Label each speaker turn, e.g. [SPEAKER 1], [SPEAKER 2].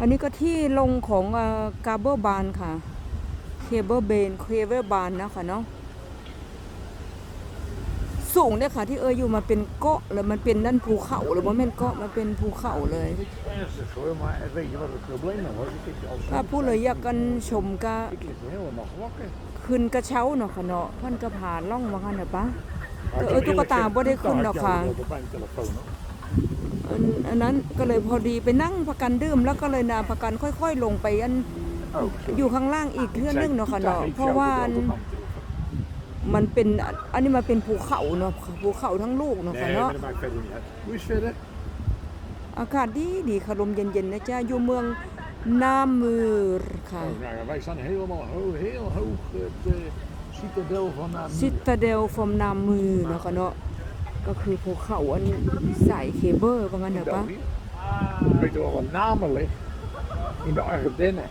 [SPEAKER 1] อันนี้ก็ที่ลงของกาเบอร์บานค่ะ เคเบิลเบน เคเบิลบานนะคะเนาะ สูงเนี่ยค่ะ ที่เอออยู่มาเป็นเกาะแล้วมันเป็นนั่นภูเขาหรือว่าแม่นเกาะมันเป็นภูเขาเลยถ้าผู้เลยอยากกันชมก็ขึ้นกระเช้าเนาะค่ะเนาะพันกระผานล่องมากันเนาะปะ
[SPEAKER 2] Maar ik
[SPEAKER 1] Eh,
[SPEAKER 2] heb
[SPEAKER 1] toen
[SPEAKER 2] eerlijk
[SPEAKER 1] wat daar,
[SPEAKER 2] gezegd,
[SPEAKER 1] wat ik
[SPEAKER 2] daar
[SPEAKER 1] kon
[SPEAKER 2] had
[SPEAKER 1] nog
[SPEAKER 2] je
[SPEAKER 1] gaan.
[SPEAKER 2] al op mijn telefoon. hoor.
[SPEAKER 1] อันอันนั้นก็เลยพอดีไปนั่งพักกันดื่ม แล้วก็เลยนาพักกันค่อย ๆ ลงไปอัน
[SPEAKER 2] Oh, sorry.
[SPEAKER 1] อยู่ข้างล่างอีกเทื่อนึงเนาะค่ะ
[SPEAKER 2] Daar
[SPEAKER 1] เนาะ
[SPEAKER 2] heeft
[SPEAKER 1] เพราะ
[SPEAKER 2] jou
[SPEAKER 1] ว่า
[SPEAKER 2] ook
[SPEAKER 1] อัน
[SPEAKER 2] op mijn telefoon.
[SPEAKER 1] มันเป็นอันนี้มันเป็นภูเขาเนาะภูเขาทั้งลูกเนาะค่ะ
[SPEAKER 2] Nee,
[SPEAKER 1] เนาะ
[SPEAKER 2] maar dat maakt verder niet uit. Hoe is het verder?
[SPEAKER 1] อากาศดีดีค่ะลมเย็นๆนะจ๊ะอยู่เมืองนามือค่ะ
[SPEAKER 2] Oh, nou ja, wij staan helemaal ho- heel hoog. Het uh, citadel van Namur.
[SPEAKER 1] ซิตาเดลฟอมนามือเนาะค่ะเนาะ ก็คือภูเขาอันสายเคเบิลว่างั้นเถอะปะ
[SPEAKER 2] België. Weet je wel wat namen ligt? In de Ardennen.